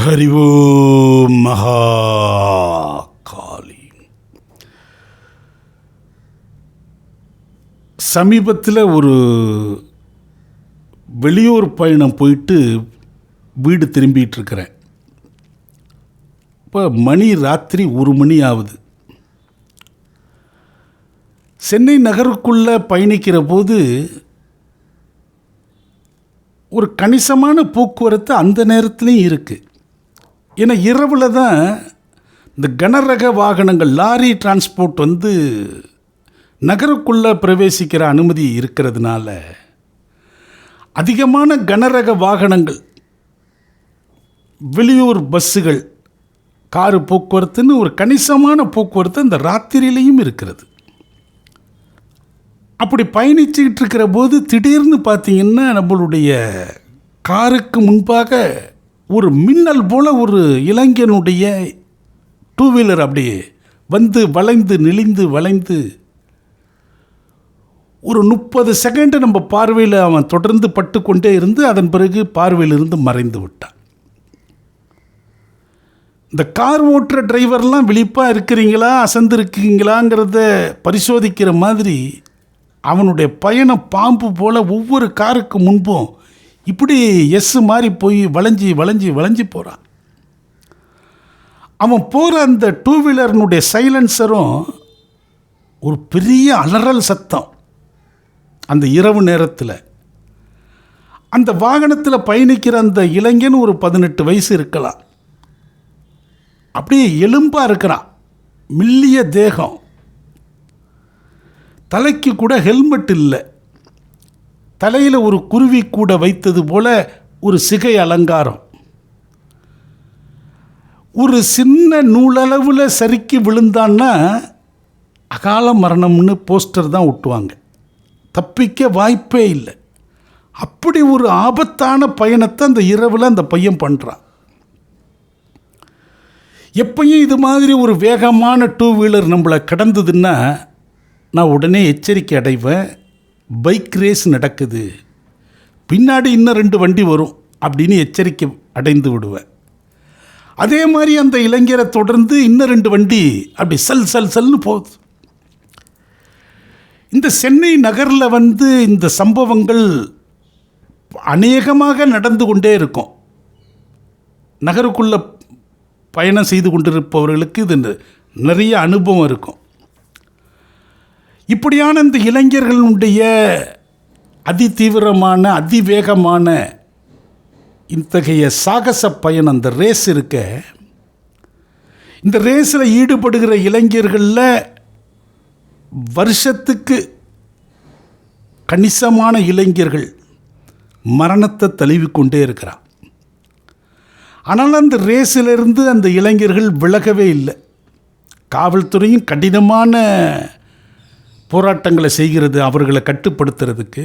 ஹரிவோ மகா காளி சமீபத்தில் ஒரு வெளியூர் பயணம் போயிட்டு வீடு திரும்பிகிட்டு இருக்கிறேன் இப்போ மணி ராத்திரி ஒரு மணி ஆகுது. சென்னை நகருக்குள்ளே பயணிக்கிற போது ஒரு கணிசமான போக்குவரத்து அந்த நேரத்துலையும் இருக்குது ஏன்னா இரவில் தான் இந்த கனரக வாகனங்கள் லாரி டிரான்ஸ்போர்ட் வந்து நகருக்குள்ளே பிரவேசிக்கிற அனுமதி இருக்கிறதுனால அதிகமான கனரக வாகனங்கள் வெளியூர் பஸ்ஸுகள் காரு போக்குவரத்துன்னு ஒரு கணிசமான போக்குவரத்து அந்த ராத்திரியிலையும் இருக்கிறது. அப்படி பயணிச்சுக்கிட்டு இருக்கிற போது திடீர்னு பார்த்தீங்கன்னா நம்மளுடைய காருக்கு முன்பாக ஒரு மின்னல் போல ஒரு இளைஞனுடைய டூ வீலர் அப்படியே வந்து வளைந்து நெளிந்து வளைந்து ஒரு முப்பது செகண்டு நம்ம பார்வையில் அவன் தொடர்ந்து பட்டுக்கொண்டே இருந்து அதன் பிறகு பார்வையிலிருந்து மறைந்து விட்டான். இந்த கார் ஓட்டுற டிரைவர்லாம் விழிப்பாக இருக்கிறீங்களா அசந்து இருக்கீங்களாங்கிறத பரிசோதிக்கிற மாதிரி அவனுடைய பயணம் பாம்பு போல் ஒவ்வொரு காருக்கு முன்பும் இப்படி எஸ் மாதிரி போய் வளைஞ்சி வளைஞ்சி வளைஞ்சி போகிறான் அவன் போகிற அந்த டூ வீலர்னுடைய சைலன்சரும் ஒரு பெரிய அலறல் சத்தம். அந்த இரவு நேரத்தில். அந்த வாகனத்தில் பயணிக்கிற அந்த இளைஞன் ஒரு பதினெட்டு வயசு இருக்கலாம். அப்படியே எலும்பாக இருக்கிறான். மில்லிய தேகம். தலைக்கு கூட ஹெல்மெட் இல்லை. தலையில் ஒரு குருவி கூட வைத்தது போல ஒரு சிகை அலங்காரம். ஒரு சின்ன நூலளவில் சறுக்கி விழுந்தான்னா அகால மரணம்னு போஸ்டர் தான் ஒட்டுவாங்க. தப்பிக்க வாய்ப்பே இல்லை. அப்படி ஒரு ஆபத்தான பயணத்தை அந்த இரவில் அந்த பையன் பண்ணுறான் எப்பயும் இது மாதிரி ஒரு வேகமான டூ வீலர் நம்மளை கடந்ததுன்னா நான் உடனே எச்சரிக்கை அடைவேன். பைக் ரேஸ் நடக்குது. பின்னாடி இன்னும் ரெண்டு வண்டி வரும் அப்படின்னு எச்சரிக்கை அடைந்து விடுவேன். அதே மாதிரி அந்த இளைஞரை தொடர்ந்து இன்னும் ரெண்டு வண்டி அப்படி சல் சல் சல்னு போகுது இந்த சென்னை நகரில் வந்து இந்த சம்பவங்கள் அநேகமாக நடந்து கொண்டே இருக்கும். நகருக்குள்ளே பயணம் செய்து கொண்டிருப்பவர்களுக்கு இது நிறைய அனுபவம் இருக்கும். இப்படியான இந்த இளைஞர்களுடைய அதிதீவிரமான அதிவேகமான இத்தகைய சாகச பயணம் அந்த ரேஸ் இருக்க இந்த ரேஸில் ஈடுபடுகிற இளைஞர்களில் வருஷத்துக்கு கணிசமான இளைஞர்கள் மரணத்தை தழுவிக்கொண்டே இருக்கிறான் ஆனால் அந்த ரேஸிலிருந்து அந்த இளைஞர்கள் விலகவே இல்லை. காவல்துறையும் கடினமான போராட்டங்களை செய்கிறது அவர்களை கட்டுப்படுத்துறதுக்கு.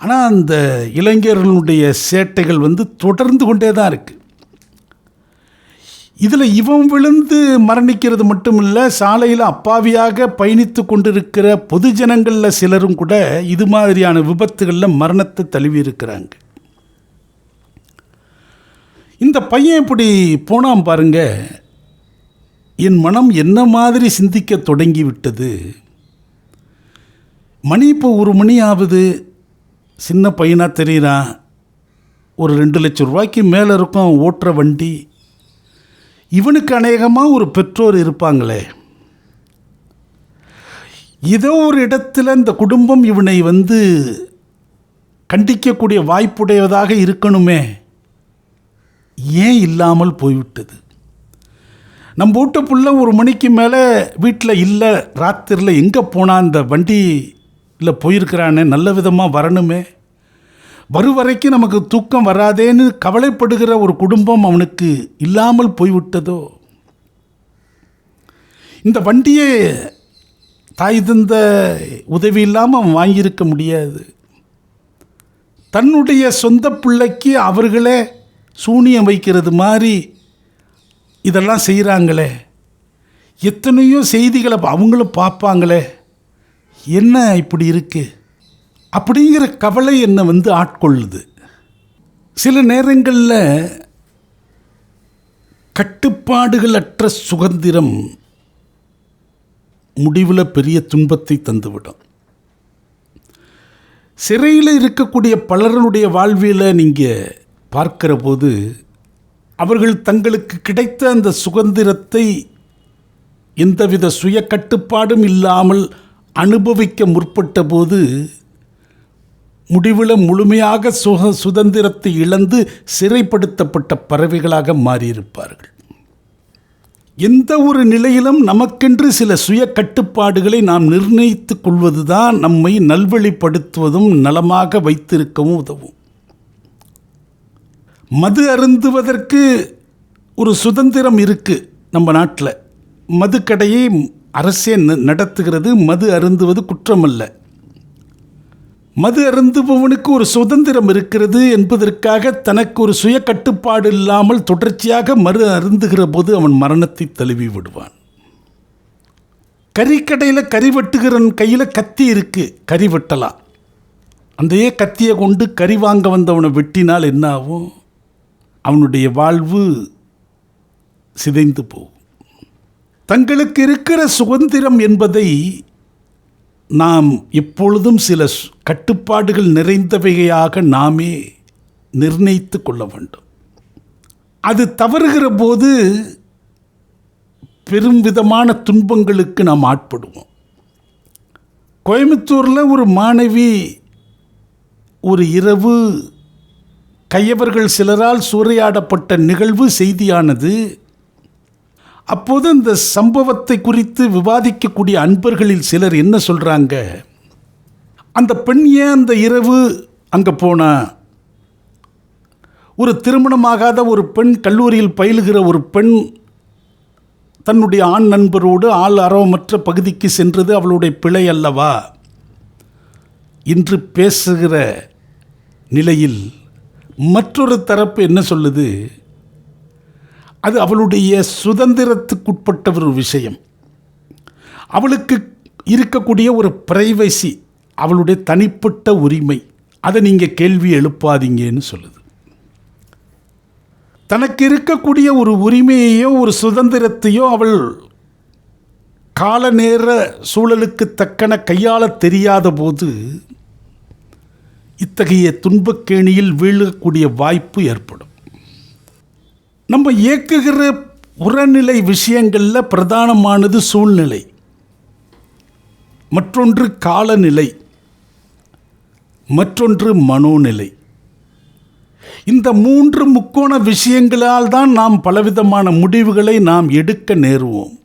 ஆனால் அந்த இளைஞர்களுடைய சேட்டைகள் வந்து தொடர்ந்து கொண்டே தான் இருக்குது இதில் இவன் விழுந்து மரணிக்கிறது மட்டும் இல்லை சாலையில் அப்பாவியாக பயணித்து கொண்டிருக்கிற பொதுஜனங்களில் சிலரும் கூட இது மாதிரியான விபத்துகளில் மரணத்தை தழுவி இருக்கிறாங்க இந்த பையன் இப்படி போனான் பாருங்க. என் மனம் என்ன மாதிரி சிந்திக்க தொடங்கி விட்டது மணி இப்போ ஒரு மணி ஆகுது சின்ன பையனாக தெரியிறான் ஒரு ரெண்டு லட்சம் ரூபாய்க்கு மேலே இருக்கும் ஓட்டுற வண்டி. இவனுக்கு அநேகமாக ஒரு பெற்றோர் இருப்பாங்களே. ஏதோ ஒரு இடத்துல இந்த குடும்பம் இவனை வந்து கண்டிக்கக்கூடிய வாய்ப்புடையதாக இருக்கணுமே. ஏன் இல்லாமல் போய்விட்டது? நம்ம வீட்டு பிள்ளை ஒரு மணிக்கு மேலே வீட்டில் இல்லை ராத்திரியில் எங்கே போனால் இந்த வண்டியில் போயிருக்கிறானே நல்ல விதமாக வரணுமே? வரும் வரைக்கும் நமக்கு தூக்கம் வராதேன்னு கவலைப்படுகிற ஒரு குடும்பம் அவனுக்கு இல்லாமல் போய்விட்டதோ? இந்த வண்டியை தாய் தந்த உதவி இல்லாமல் அவன் வாங்கியிருக்க முடியாது. தன்னுடைய சொந்த பிள்ளைக்கு அவர்களே சூனியம் வைக்கிறது மாதிரி இதெல்லாம் செய்கிறாங்களே எத்தனையோ செய்திகளை அவங்களும் பார்ப்பாங்களே. என்ன இப்படி இருக்குது அப்படிங்கிற கவலை என்னை வந்து ஆட்கொள்ளுது. சில நேரங்களில் கட்டுப்பாடுகளற்ற சுதந்திரம் முடிவில் பெரிய துன்பத்தை தந்துவிடும். சிறையில் இருக்கக்கூடிய பலருடைய வாழ்வியலை நீங்கள் பார்க்கிற போது அவர்கள் தங்களுக்கு கிடைத்த அந்த சுதந்திரத்தை எந்தவித சுய கட்டுப்பாடும் இல்லாமல் அனுபவிக்க முற்பட்ட போது முடிவில் முழுமையாக சுக சுதந்திரத்தை இழந்து சிறைப்படுத்தப்பட்ட பறவைகளாக மாறியிருப்பார்கள். எந்த ஒரு நிலையிலும் நமக்கென்று சில சுய கட்டுப்பாடுகளை நாம் நிர்ணயித்துக் கொள்வதுதான் நம்மை நல்வழிப்படுத்துவதும் நலமாக வைத்திருக்கவும் உதவும். மது அருந்துவதற்கு ஒரு சுதந்திரம் இருக்குது நம்ம நாட்டில். மதுக்கடையை அரசே ந- நடத்துகிறது மது அருந்துவது குற்றமல்ல. மது அருந்துபவனுக்கு ஒரு சுதந்திரம் இருக்கிறது என்பதற்காக தனக்கு ஒரு சுய கட்டுப்பாடு இல்லாமல் தொடர்ச்சியாக மறு அருந்துகிற போது அவன் மரணத்தை தழுவி விடுவான். கறிக்கடையில் கறி வெட்டுகிறன் கையில் கத்தி இருக்கு கறி வெட்டலாம். அந்தையே கத்தியை கொண்டு கறி வாங்க வந்தவனை வெட்டினால் என்ன ஆகும்? அவனுடைய வாழ்வு சிதைந்து போகும். தங்களுக்கு இருக்கிற சுதந்திரம் என்பதை நாம் எப்பொழுதும் சில கட்டுப்பாடுகள் நிறைந்தவையாக நாமே நிர்ணயித்து கொள்ள வேண்டும். அது தவறுகிற போது பெரும் விதமான துன்பங்களுக்கு நாம் ஆட்படுவோம். கோயம்புத்தூரில் ஒரு மாணவி ஒரு இரவு கையவர்கள் சிலரால் சூறையாடப்பட்ட நிகழ்வு செய்தியானது அப்போது இந்த சம்பவத்தை குறித்து விவாதிக்கக்கூடிய அன்பர்களில் சிலர் என்ன சொல்கிறாங்க அந்த பெண் ஏன் அந்த இரவு அங்கே போனா? ஒரு திருமணமாகாத ஒரு பெண் கல்லூரியில் பயிலுகிற ஒரு பெண் தன்னுடைய ஆண் நண்பரோடு ஆள் அரவமற்ற பகுதிக்கு சென்றது அவளுடைய பிழை அல்லவா? இன்று பேசுகிற நிலையில் மற்றொரு தரப்பு என்ன சொல்லுது? அது அவளுடைய சுதந்திரத்துக்குட்பட்ட ஒரு விஷயம். அவளுக்கு இருக்கக்கூடிய ஒரு பிரைவசி அவளுடைய தனிப்பட்ட உரிமை அதை நீங்கள் கேள்வி எழுப்பாதீங்கன்னு சொல்லுது. தனக்கு இருக்கக்கூடிய ஒரு உரிமையையோ ஒரு சுதந்திரத்தையோ அவள் கால நேர சூழலுக்கு தக்கன கையாளத் தெரியாத போது இத்தகைய துன்பக்கேணியில் வீழக்கூடிய வாய்ப்பு ஏற்படும். நம்ம இயக்குகிற புறநிலை விஷயங்களில் பிரதானமானது சூழ்நிலை. மற்றொன்று காலநிலை. மற்றொன்று மனோநிலை. இந்த மூன்று முக்கோண விஷயங்களால் தான் நாம் பலவிதமான முடிவுகளை நாம் எடுக்க நேருவோம்.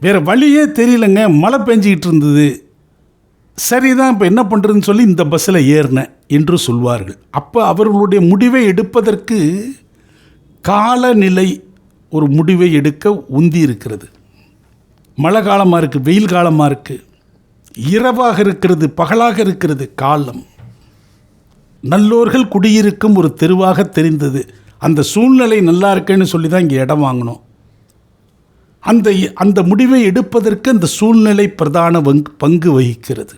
வேறு வழியே தெரியலங்க. மழை பெஞ்சிக்கிட்டு இருந்தது. சரிதான் இப்போ என்ன பண்ணுறதுன்னு சொல்லி இந்த பஸ்ஸில் ஏறினேன் என்று சொல்வார்கள். அப்போ அவர்களுடைய முடிவை எடுப்பதற்கு காலநிலை ஒரு முடிவை எடுக்க உந்தி இருக்கிறது. மழை காலமாக இருக்குது வெயில் காலமாக இருக்குது இரவாக இருக்கிறது பகலாக இருக்கிறது காலம். நல்லோர்கள் குடியிருக்கும் ஒரு தெருவாக தெரிந்தது. அந்த சூழ்நிலை நல்லா இருக்குன்னு சொல்லி தான் இங்கே இடம் வாங்கினோம். அந்த அந்த முடிவை எடுப்பதற்கு அந்த சூழ்நிலை பிரதான பங்கு வகிக்கிறது.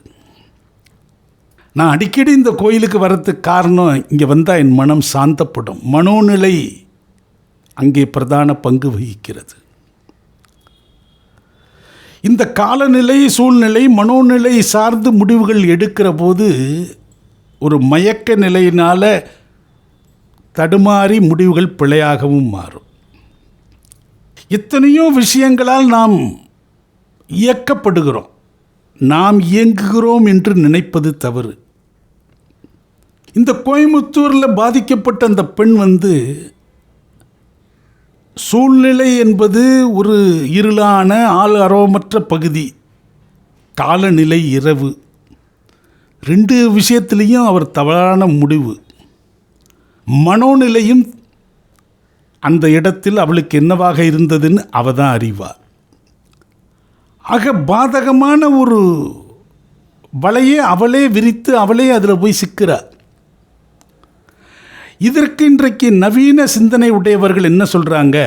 நான் அடிக்கடி இந்த கோயிலுக்கு வரத்துக்கு காரணம் இங்கே வந்தால் என் மனம் சாந்தப்படும். மனோநிலை அங்கே பிரதான பங்கு வகிக்கிறது. இந்த காலநிலை சூழ்நிலை மனோநிலை சார்ந்து முடிவுகள் எடுக்கிற போது ஒரு மயக்க நிலையினால் தடுமாறி முடிவுகள் பிழையாகவும் மாறும். எத்தனையோ விஷயங்களால் நாம் இயக்கப்படுகிறோம். நாம் இயங்குகிறோம் என்று நினைப்பது தவறு. இந்த கோயம்புத்தூரில் பாதிக்கப்பட்ட அந்த பெண் வந்து சூழ்நிலை என்பது ஒரு இருளான ஆள் அரோமற்ற பகுதி. காலநிலை இரவு. ரெண்டு விஷயத்திலையும் அவர் தவறான முடிவு. மனோநிலையும் அந்த இடத்தில் அவளுக்கு என்னவாக இருந்ததுன்னு அவ தான் அறிவார் ஆக பாதகமான ஒரு வலையை அவளே விரித்து அவளே அதில் போய் சிக்கிறார் இதற்கு இன்றைக்கு நவீன சிந்தனை உடையவர்கள் என்ன சொல்கிறாங்க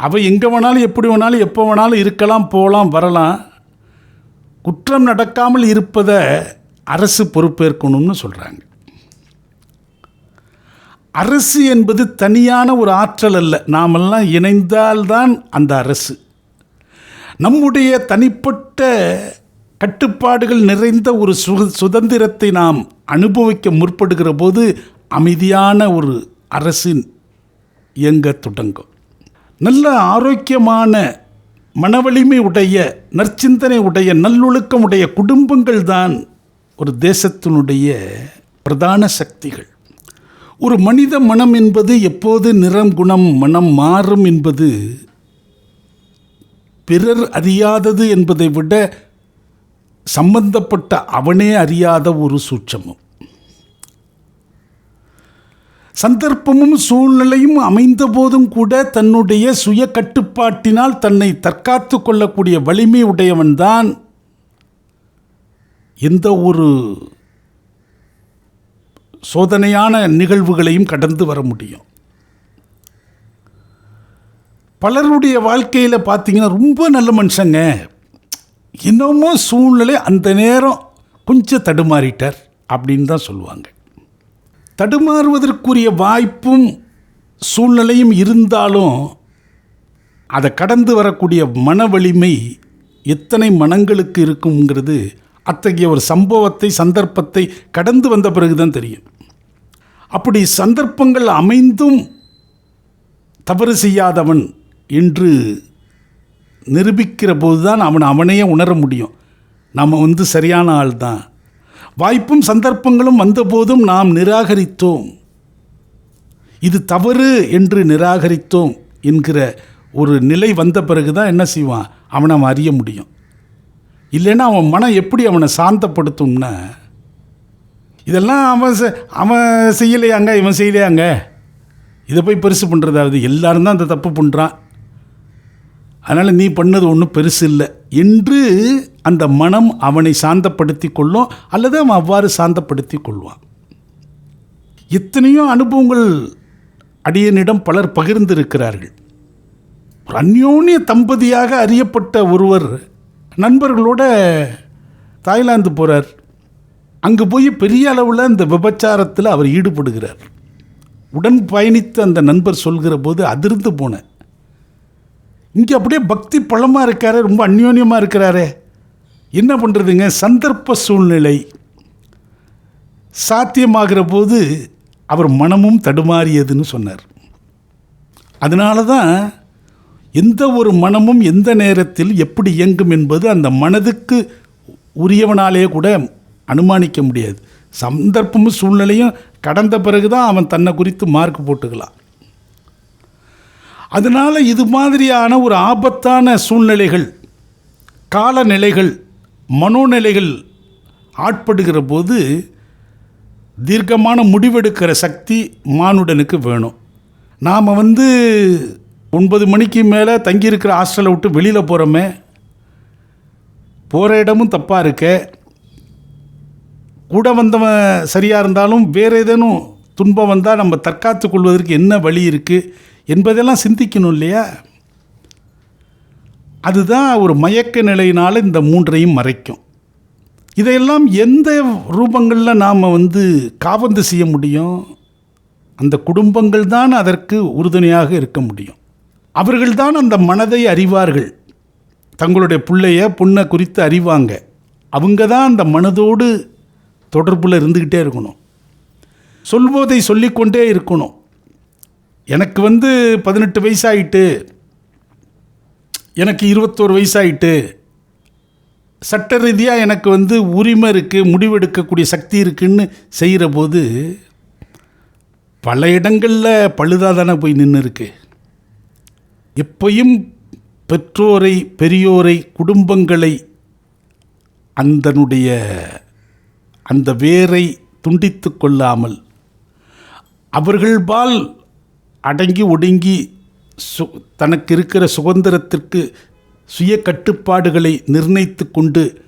அவை எங்கே வேணாலும் எப்படி வேணாலும் எப்போ வேணாலும் இருக்கலாம் போகலாம் வரலாம். குற்றம் நடக்காமல் இருப்பதை அரசு பொறுப்பேற்கணும்னு சொல்கிறாங்க அரசு என்பது தனியான ஒரு ஆற்றல் அல்ல. நாமெல்லாம் இணைந்தால்தான் அந்த அரசு. நம்முடைய தனிப்பட்ட கட்டுப்பாடுகள் நிறைந்த ஒரு சு சுதந்திரத்தை நாம் அனுபவிக்க முற்படுகிற போது அமைதியான ஒரு அரசின் இயங்க தொடங்கும். நல்ல ஆரோக்கியமான மனவலிமை உடைய நற்சிந்தனை உடைய நல்லொழுக்கம் உடைய குடும்பங்கள் தான் ஒரு தேசத்தினுடைய பிரதான சக்திகள். ஒரு மனித மனம் என்பது எப்போது நிறம் குணம் மனம் மாறும் என்பது பிறர் அறியாதது என்பதை விட சம்பந்தப்பட்ட அவனே அறியாத ஒரு சூட்சமும். சந்தர்ப்பமும் சூழ்நிலையும் அமைந்த போதும் கூட தன்னுடைய சுய கட்டுப்பாட்டினால் தன்னை தற்காத்து கொள்ளக்கூடிய வலிமை உடையவன்தான். எந்த ஒரு சோதனையான நிகழ்வுகளையும் கடந்து வர முடியும். பலருடைய வாழ்க்கையில் பார்த்தீங்கன்னா ரொம்ப நல்ல மனுஷங்க. என்னமோ சூழ்நிலை அந்த நேரம் கொஞ்சம் தடுமாறிட்டார் அப்படின்னு தான் சொல்லுவாங்க. தடுமாறுவதற்குரிய வாய்ப்பும் சூழ்நிலையும் இருந்தாலும் அதை கடந்து வரக்கூடிய மன வலிமை எத்தனை மனங்களுக்கு இருக்குங்கிறது அத்தகைய ஒரு சம்பவத்தை சந்தர்ப்பத்தை கடந்து வந்த பிறகு தான் தெரியும். அப்படி சந்தர்ப்பங்கள் அமைந்தும் தவறு செய்யாதவன் என்று நிரூபிக்கிற போது தான் அவன் அவனையே உணர முடியும். நம்ம வந்து சரியான ஆள் தான் வாய்ப்பும் சந்தர்ப்பங்களும் வந்தபோதும் நாம் நிராகரித்தோம். இது தவறு என்று நிராகரித்தோம் என்கிற ஒரு நிலை வந்த பிறகு தான் என்ன செய்வான்? அவனை அவன் அறிய முடியும். இல்லைன்னா அவன் மனம் எப்படி அவனை சாந்தப்படுத்தும்னா இதெல்லாம் அவன் செ- அவன் செய்யலையாங்க இவன் செய்யலையாங்க? இதை போய் பெருசு பண்ணுறதாவது எல்லாரும் தான் அந்த தப்பு பண்ணுறான் அதனால் நீ பண்ணது ஒன்றும் பெருசு இல்லை என்று அந்த மனம் அவனை சாந்தப்படுத்தி கொள்ளும் அல்லது அவன் அவ்வாறு சாந்தப்படுத்தி கொள்வான் எத்தனையோ அனுபவங்கள் அடியனிடம் பலர் பகிர்ந்திருக்கிறார்கள். ஒரு அந்யோன்ய தம்பதியாக அறியப்பட்ட ஒருவர் நண்பர்களோட தாய்லாந்து போகிறார் அங்கே போய் பெரிய அளவில் இந்த விபச்சாரத்தில் அவர் ஈடுபடுகிறார். உடன் பயணித்து அந்த நண்பர் சொல்கிற போது அதிர்ந்து போனேன் இங்கே அப்படியே பக்தி பழமாக இருக்காரு ரொம்ப அந்யோன்யமாக இருக்கிறாரே. என்ன பண்ணுறதுங்க சந்தர்ப்ப சூழ்நிலை சாத்தியமாகிற போது அவர் மனமும் தடுமாறியதுன்னு சொன்னார். அதனால தான் எந்த ஒரு மனமும் எந்த நேரத்தில் எப்படி இயங்கும் என்பது அந்த மனதுக்கு உரியவனாலே கூட அனுமானிக்க முடியாது. சந்தர்ப்பமும் சூழ்நிலையும் கடந்த பிறகு தான் அவன் தன்னை குறித்து மார்க் போட்டுக்கலாம். அதனால் இது மாதிரியான ஒரு ஆபத்தான சூழ்நிலைகள் காலநிலைகள் மனோநிலைகள் ஆட்படுகிற போது தீர்க்கமான முடிவெடுக்கிற சக்தி மானுடனுக்கு வேணும். நாம் வந்து ஒன்பது மணிக்கு மேலே தங்கியிருக்கிற ஹாஸ்டலை விட்டு வெளியில் போகிறோமே போகிற இடமும் தப்பாக இருக்க. கூட வந்தவன் சரியாக இருந்தாலும் வேறு ஏதேனும் துன்பம் வந்தால் நம்ம தற்காத்து கொள்வதற்கு என்ன வழி இருக்குது என்பதெல்லாம் சிந்திக்கணும் இல்லையா? அதுதான் ஒரு மயக்க நிலையினால் இந்த மூன்றையும் மறைக்கும். இதையெல்லாம் எந்த ரூபங்களில் நாம் வந்து காபந்து செய்ய முடியும்? அந்த குடும்பங்கள் தான் அதற்கு உறுதுணையாக இருக்க முடியும். அவர்கள்தான் அந்த மனதை அறிவார்கள். தங்களுடைய பிள்ளைய பொண்ணை குறித்து அறிவாங்க. அவங்க தான் அந்த மனதோடு தொடர்பில் இருந்துக்கிட்டே இருக்கணும். சொல்வதை சொல்லிக்கொண்டே இருக்கணும். எனக்கு வந்து பதினெட்டு வயசாயிட்டு எனக்கு இருபத்தோரு வயசாயிட்டு சட்ட ரீதியாக எனக்கு வந்து உரிமை இருக்குது முடிவெடுக்கக்கூடிய சக்தி இருக்குன்னு செய்கிற போது பல இடங்களில் பழுதாக தானே போய் நின்று இருக்கு எப்பையும் பெற்றோரை பெரியோரை குடும்பங்களை அந்தனுடைய அந்த வேரை துண்டித்து கொள்ளாமல் அவர்கள்பால் அடங்கி ஒடுங்கி சு தனக்கு இருக்கிற சுதந்திரத்திற்கு சுய கட்டுப்பாடுகளை நிர்ணயித்து கொண்டு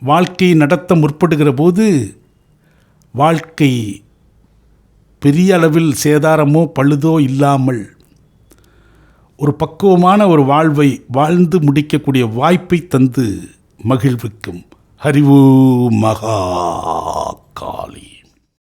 வாழ்க்கையை நடத்த முற்படுகிற போது வாழ்க்கை பெரிய அளவில் சேதாரமோ பழுதோ இல்லாமல் ஒரு பக்குவமான ஒரு வாழ்வை வாழ்ந்து முடிக்கக்கூடிய வாய்ப்பை தந்து மகிழ்விக்கும். ஹரிவு மகா காளி